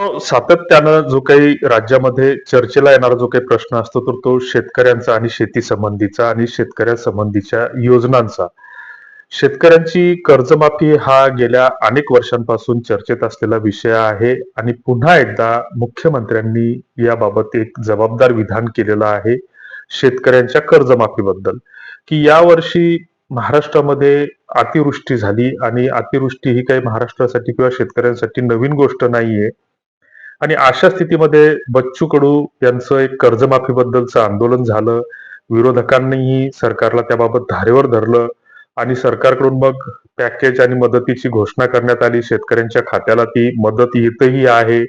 सातत्यानं जो काही राज्यामध्ये चर्चेला येणारा जो काही प्रश्न असतो तर तो शेतकऱ्यांचा आणि शेती संबंधीचा आणि शेतकऱ्यांसंबंधीच्या योजनांचा. शेतकऱ्यांची कर्जमाफी हा गेल्या अनेक वर्षांपासून चर्चेत असलेला विषय आहे आणि पुन्हा एकदा मुख्यमंत्र्यांनी याबाबत एक जबाबदार विधान केलेलं आहे शेतकऱ्यांच्या कर्जमाफीबद्दल. की यावर्षी महाराष्ट्रामध्ये अतिवृष्टी झाली आणि अतिवृष्टी ही काही महाराष्ट्रासाठी किंवा शेतकऱ्यांसाठी नवीन गोष्ट नाहीये आणि अशा स्थितीमध्ये बच्चू कडू यांचं एक कर्जमाफीबद्दलचं आंदोलन झालं. विरोधकांनीही सरकारला त्याबाबत धारेवर धरलं. आणि सरकारकडून मग पॅकेज आणि मदतीची घोषणा करण्यात आली. शेतकऱ्यांच्या खात्याला ती मदत येतही आहे.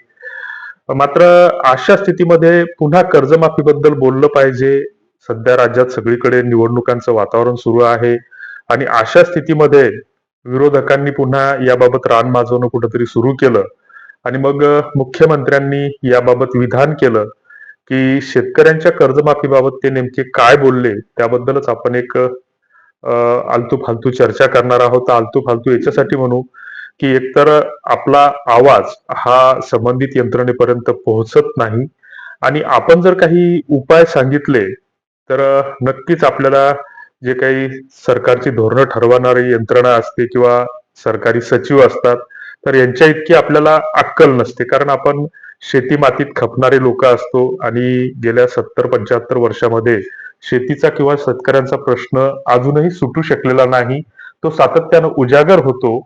मात्र अशा स्थितीमध्ये पुन्हा कर्जमाफीबद्दल बोललं पाहिजे. सध्या राज्यात सगळीकडे निवडणुकांचं वातावरण सुरू आहे. आणि अशा स्थितीमध्ये विरोधकांनी पुन्हा याबाबत रान माजवणं कुठंतरी सुरू केलं. आणि मग मुख्यमंत्र्यांनी याबाबत विधान केलं की शेतकऱ्यांच्या कर्जमाफीबाबत ते नेमके काय बोलले त्याबद्दलच आपण एक आलतू फालतू चर्चा करणार आहोत. आलतू फालतू याच्यासाठी म्हणू की एकतर आपला आवाज हा संबंधित यंत्रणेपर्यंत पोहोचत नाही आणि आपण जर काही उपाय सांगितले तर नक्कीच आपल्याला जे काही सरकारची धोरणं ठरवणारी यंत्रणा असते किंवा सरकारी सचिव असतात तर यांच्या इतकी आपल्याला अक्कल नसते. कारण आपण शेती मातीत खपणारे लोक असतो आणि गेल्या सत्तर पंच्याहत्तर वर्षामध्ये शेतीचा किंवा शेतकऱ्यांचा प्रश्न अजूनही सुटू शकलेला नाही. तो सातत्यानं उजागर होतो.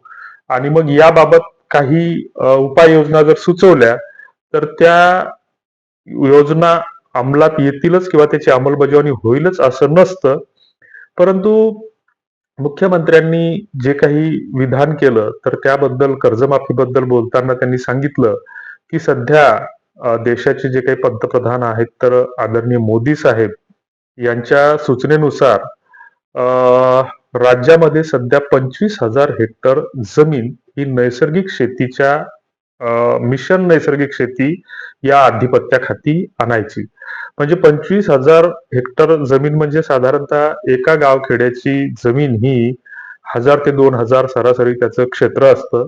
आणि मग याबाबत काही उपाययोजना जर सुचवल्या तर त्या योजना अंमलात येतीलच किंवा त्याची अंमलबजावणी होईलच असं नसतं. परंतु मुख्यमंत्र्यांनी जे काही विधान केलं तर त्याबद्दल कर्जमाफीबद्दल बोलताना त्यांनी सांगितलं की सध्या देशाचे जे काही पंतप्रधान आहेत तर आदरणीय मोदी साहेब यांच्या सूचनेनुसार राज्यामध्ये सध्या पंचवीस हजार हेक्टर जमीन ही नैसर्गिक शेतीच्या मिशन नैसर्गिक शेती या आधिपत्याखाती आणायची. म्हणजे पंचवीस हजार हेक्टर जमीन म्हणजे साधारणतः एका गावखेड्याची जमीन ही हजार ते दोन हजार सरासरी त्याचं क्षेत्र असतं.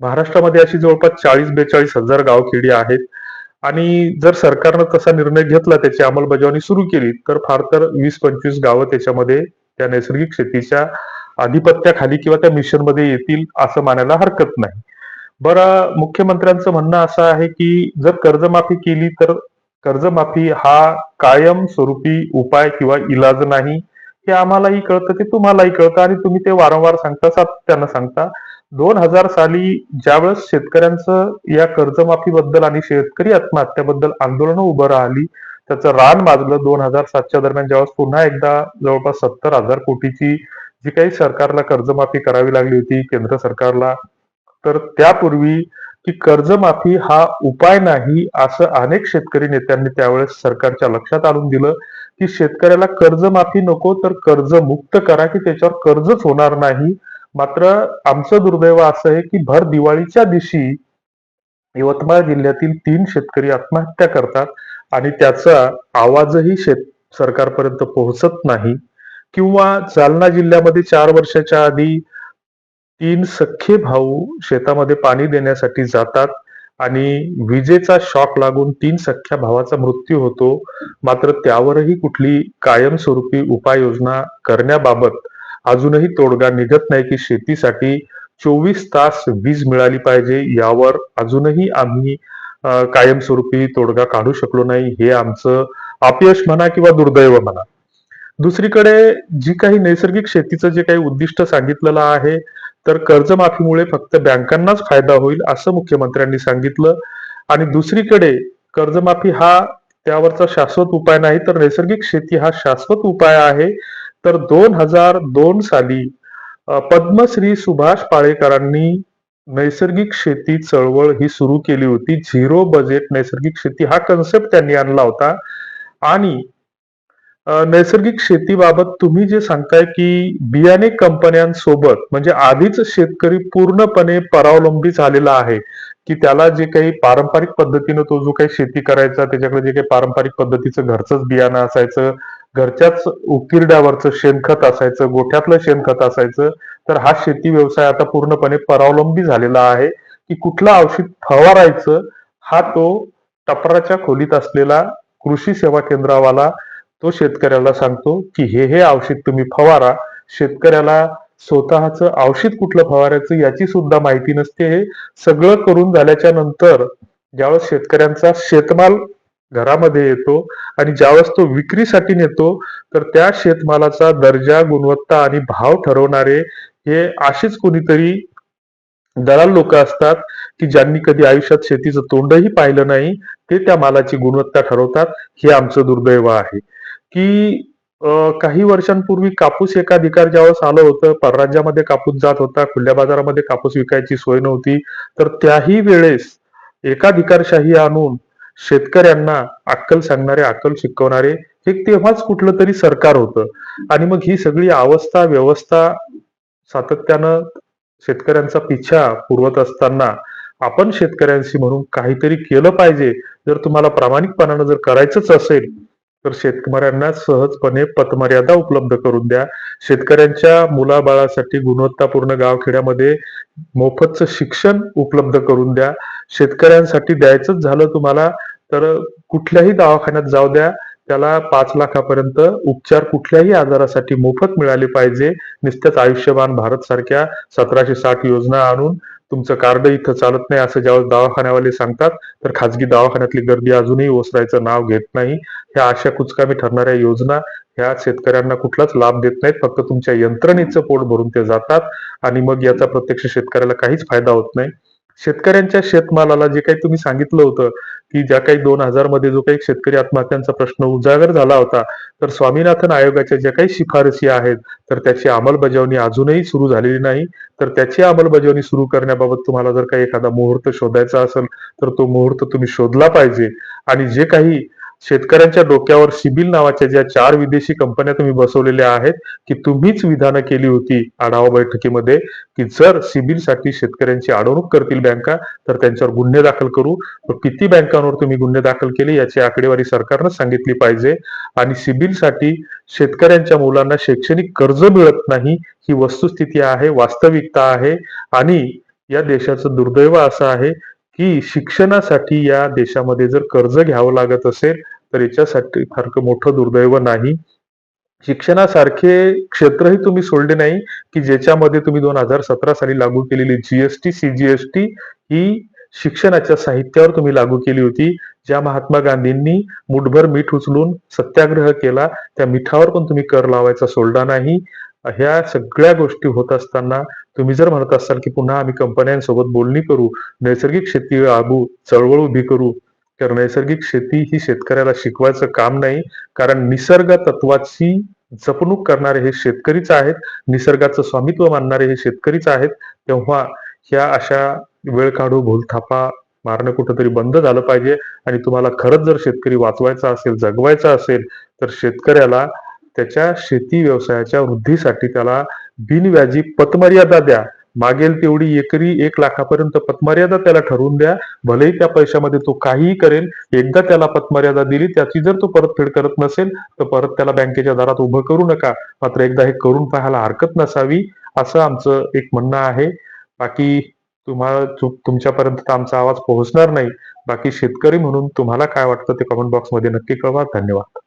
महाराष्ट्रामध्ये अशी जवळपास चाळीस बेचाळीस हजार गावखेडी आहेत. आणि जर सरकारनं तसा निर्णय घेतला त्याची अंमलबजावणी सुरू केली तर फार तर वीस पंचवीस गावं त्याच्यामध्ये त्या नैसर्गिक शेतीच्या आधिपत्याखाली किंवा त्या मिशनमध्ये येतील असं मानायला हरकत नाही. बरं मुख्यमंत्र्यांचं म्हणणं असं आहे की जर कर्जमाफी केली तर कर्जमाफी हा कायम स्वरूपी उपाय किंवा इलाज नाही हे आम्हालाही कळतं ते तुम्हालाही कळतं आणि तुम्ही ते वारंवार सांगता सातत्यानं सांगता. दोन हजार साली ज्यावेळेस शेतकऱ्यांचं या कर्जमाफीबद्दल आणि शेतकरी आत्महत्याबद्दल आंदोलन उभं राहिली त्याचं रान माजलं दोन हजार सातच्या दरम्यान ज्यावेळेस पुन्हा एकदा जवळपास सत्तर हजार कोटीची जी काही सरकारला कर्जमाफी करावी लागली होती केंद्र सरकारला तर त्यापूर्वी की कर्जमाफी हा उपाय नाही असं अनेक शेतकरी नेत्यांनी त्यावेळेस सरकारच्या लक्षात आणून दिलं की शेतकऱ्याला कर्जमाफी नको तर कर्ज मुक्त करा की त्याच्यावर कर्जच होणार नाही. मात्र आमचं दुर्दैव असं आहे की भर दिवाळीच्या दिवशी यवतमाळ जिल्ह्यातील तीन शेतकरी आत्महत्या करतात आणि त्याचा आवाजही शेत सरकारपर्यंत पोहोचत नाही. किंवा जालना जिल्ह्यामध्ये चार वर्षाच्या आधी तीन सख्खे भाऊ शेतामध्ये पाणी देण्यासाठी जातात आणि विजेचा शॉक लागून तीन सख्ख्या भावाचा मृत्यू होतो. मात्र त्यावरही कुठली कायमस्वरूपी उपाययोजना करण्याबाबत अजूनही तोडगा निघत नाही की शेतीसाठी चोवीस तास वीज मिळाली पाहिजे यावर अजूनही आम्ही कायमस्वरूपी तोडगा काढू शकलो नाही. हे आमचं अपयश म्हणा किंवा दुर्दैव म्हणा. दुसरीकडे जी काही नैसर्गिक शेतीचं जे काही उद्दिष्ट सांगितलेलं आहे तर कर्जमाफीमुळे फक्त बँकांनाच फायदा होईल असं मुख्यमंत्र्यांनी सांगितलं. आणि दुसरीकडे कर्जमाफी हा त्यावरचा शाश्वत उपाय नाही तर नैसर्गिक शेती हा शाश्वत उपाय आहे. तर दोन हजार दोन साली पद्मश्री सुभाष पाळेकरांनी नैसर्गिक शेती चळवळ ही सुरू केली होती. झिरो बजेट नैसर्गिक शेती हा कन्सेप्ट त्यांनी आणला होता. आणि नैसर्गिक शेतीबाबत तुम्ही जे सांगताय की बियाणे कंपन्यांसोबत म्हणजे आधीच शेतकरी पूर्णपणे परावलंबी झालेला आहे की त्याला जे काही पारंपरिक पद्धतीनं तो जो काही शेती करायचा त्याच्याकडे जे काही पारंपरिक पद्धतीचं घरचंच बियाणं असायचं घरच्याच उकिरड्यावरचं शेणखत असायचं गोठ्यातलं शेणखत असायचं तर हा शेती व्यवसाय आता पूर्णपणे परावलंबी झालेला आहे की कुठलं औषध फवारायचं हा तो टपराच्या खोलीत असलेला कृषी सेवा केंद्रावाला तो शेतकऱ्याला सांगतो की हे हे औषध तुम्ही फवारा. शेतकऱ्याला स्वतःच औषध कुठलं फवारायचं याची सुद्धा माहिती नसते. हे सगळं करून झाल्याच्यानंतर ज्यावेळेस शेतकऱ्यांचा शेतमाल घरामध्ये येतो आणि ज्यावेळेस तो विक्रीसाठी नेतो तर त्या शेतमालाचा दर्जा गुणवत्ता आणि भाव ठरवणारे हे अशीच कोणीतरी दलाल लोक असतात की ज्यांनी कधी आयुष्यात शेतीचं तोंडही पाहिलं नाही ते त्या मालाची गुणवत्ता ठरवतात. हे आमचं दुर्दैव आहे. की काही वर्षांपूर्वी कापूस एकाधिकार ज्यावेळेस आलं होतं परराज्यामध्ये कापूस जात होता खुल्या बाजारामध्ये कापूस विकायची सोय नव्हती तर त्याही वेळेस एकाधिकारशाही आणून शेतकऱ्यांना अक्कल सांगणारे अक्कल शिकवणारे हे तेव्हाच कुठलं तरी सरकार होतं. आणि मग ही सगळी अवस्था व्यवस्था सातत्यानं शेतकऱ्यांचा पिछा पुरवत असताना आपण शेतकऱ्यांशी म्हणून काहीतरी केलं पाहिजे. जर तुम्हाला प्रामाणिकपणानं जर करायचंच असेल तर शेतकऱ्यांना सहजपणे पतमर्यादा उपलब्ध करून द्या. शेतकऱ्यांच्या मुलाबाळासाठी गुणवत्तापूर्ण गावखेड्यामध्ये मोफतचं शिक्षण उपलब्ध करून द्या. शेतकऱ्यांसाठी द्यायचंच झालं तुम्हाला तर कुठल्याही दवाखान्यात जाऊ द्या. त्याला पाच लाखापर्यंत उपचार कुठल्याही आजारासाठी मोफत मिळाले पाहिजे. नुसत्याच आयुष्यमान भारत सारख्या सतराशे साठ योजना आणून तुमचं कार्ड इथं चालत नाही असं ज्यावेळेस दवाखान्यावाले सांगतात तर खाजगी दवाखान्यातली गर्दी अजूनही ओसरायचं नाव घेत नाही. ह्या अशा कुचकामी ठरणाऱ्या योजना ह्या शेतकऱ्यांना कुठलाच लाभ देत नाहीत. फक्त तुमच्या यंत्रणेचं पोट भरून ते जातात आणि मग याचा प्रत्यक्ष शेतकऱ्याला काहीच फायदा होत नाही. शेतकऱ्यांच्या शेतमालाला जे काही तुम्ही सांगितलं होतं की ज्या काही दोन हजारमध्ये जो काही शेतकरी आत्महत्यांचा प्रश्न उजागर झाला होता तर स्वामीनाथन आयोगाच्या ज्या काही शिफारसी आहेत तर त्याची अंमलबजावणी अजूनही सुरू झालेली नाही. तर त्याची अंमलबजावणी सुरू करण्याबाबत तुम्हाला जर काही एखादा मुहूर्त शोधायचा असेल तर तो मुहूर्त तुम्ही शोधला पाहिजे. आणि जे काही शेतकऱ्यांच्या डोक्यावर सिबिल नावाच्या ज्या चार विदेशी कंपन्या तुम्ही बसवलेल्या आहेत की तुम्हीच विधानं केली होती आढावा बैठकीमध्ये की जर सिबिलसाठी शेतकऱ्यांची अडवणूक करतील बँका तर त्यांच्यावर गुन्हे दाखल करू. तर किती बँकांवर तुम्ही गुन्हे दाखल केले याची आकडेवारी सरकारनं सांगितली पाहिजे. आणि सिबिलसाठी शेतकऱ्यांच्या मुलांना शैक्षणिक कर्ज मिळत नाही ही वस्तुस्थिती आहे वास्तविकता आहे. आणि या देशाचं दुर्दैव असं आहे की शिक्षणासाठी या देशामध्ये जर कर्ज घ्यावं लागत असेल तर याच्यासाठी फारकं मोठं दुर्दैव नाही. शिक्षणासारखे क्षेत्रही तुम्ही सोडले नाही की ज्याच्यामध्ये तुम्ही दोन हजार सतरा साली लागू केलेली जीएसटी सीजीएसटी ही शिक्षणाच्या साहित्यावर तुम्ही लागू केली होती ज्या महात्मा गांधींनी मुठभर मीठ उचलून सत्याग्रह केला त्या मिठावर पण तुम्ही कर लावायचा सोडला नाही. ह्या सगळ्या गोष्टी होत असताना तुम्ही जर म्हणत असाल की पुन्हा आम्ही कंपन्यांसोबत बोलणी करू नैसर्गिक शेती आबू चळवळ उभी करू तर नैसर्गिक शेती ही शेतकऱ्याला शिकवायचं काम नाही. कारण निसर्ग तत्वाची जपणूक करणारे हे शेतकरीच आहेत. निसर्गाचं स्वामित्व मानणारे हे शेतकरीच आहेत. तेव्हा ह्या अशा वेळ काढू भूलथापा मारणं कुठंतरी बंद झालं पाहिजे. आणि तुम्हाला खरंच जर शेतकरी वाचवायचा असेल जगवायचा असेल तर शेतकऱ्याला त्याच्या शेती व्यवसायाच्या वृद्धीसाठी त्याला बिनव्याजी पतमर्यादा द्या. मागेल तेवढी एकरी एक लाखापर्यंत पतमर्यादा त्याला ठरवून द्या. भलेही त्या पैशामध्ये तो काहीही करेल एकदा त्याला पतमर्यादा दिली त्याची जर तो परतफेड करत नसेल तर परत त्याला बँकेच्या दारात उभं करू नका. मात्र एकदा हे करून पाहायला हरकत नसावी असं आमचं एक म्हणणं आहे. बाकी तुम्हाला तुमच्यापर्यंत तर आमचा आवाज पोहोचणार नाही. बाकी शेतकरी म्हणून तुम्हाला काय वाटतं ते कमेंट बॉक्समध्ये नक्की कळवा. धन्यवाद.